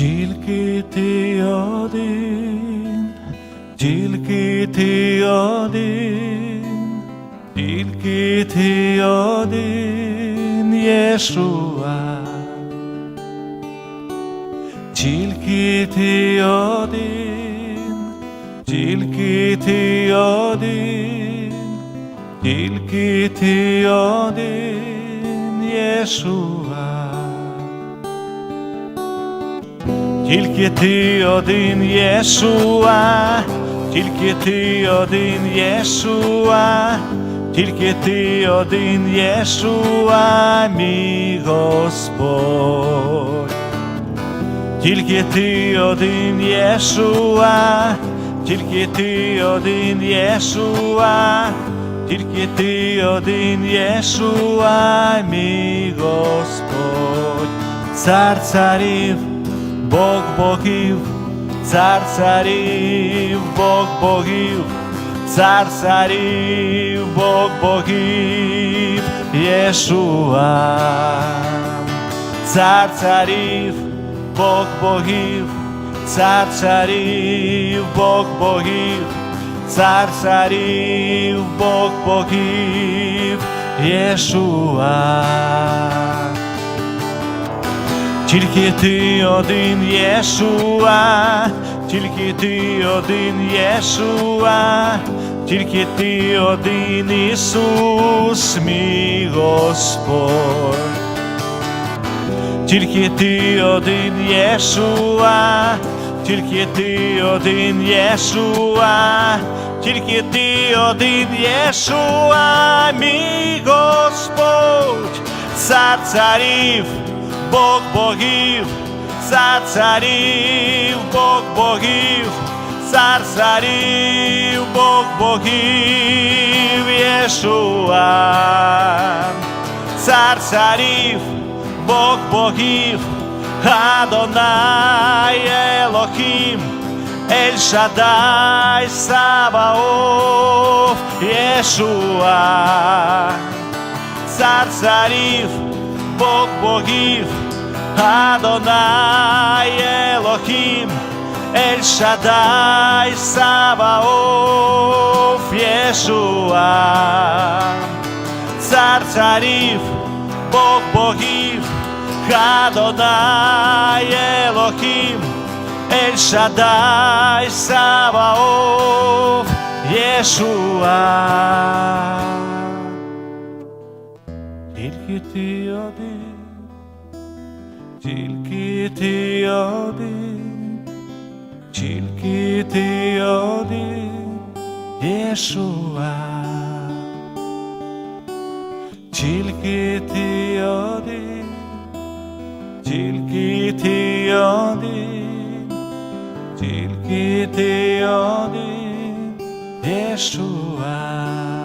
Тільки ти один, тільки ти один, тільки ти один, Єшуа. Тільки ти один, тільки ти один, тільки ти один, Єшуа. Тільки ти один Єшуа, тільки ти один Єшуа, тільки ти один Єшуа, мій Господь. Тільки ти один Єшуа, тільки ти один Єшуа, тільки ти один Єшуа, мій Господь, цар царів, Бог богів, цар царів, Бог богів, цар царів, Бог богів, Єшуа, цар царів. Бог богів, цар царів, Бог богів, цар царів, Бог богів, Єшуа. Тільки ти один Єшуа, тільки ти один Єшуа, тільки ти один Ісус, мій Господь. Тільки ти один Єшуа, тільки ти один Єшуа, тільки ти один Єшуа, мій Господь, цар царів, Бог богів, цар царів, Бог богів, цар царів, Бог богів, Єшуа, цар царів. Бог богів, Адонай Елохім, Ель Шадай Саваоф, Єшуа, цар царів, Бог богів, Адонай Елохім, Ель Шадай Саваоф, Єшуа, цар царів, Бог богів, Адонай Елохім, Ель Шадай Саваоф, Єшуа. Тільки ти один, тільки ти один, тільки ти один, Єшуа. Тільки ти один, тільки ти один, тільки ти один, Єшуа.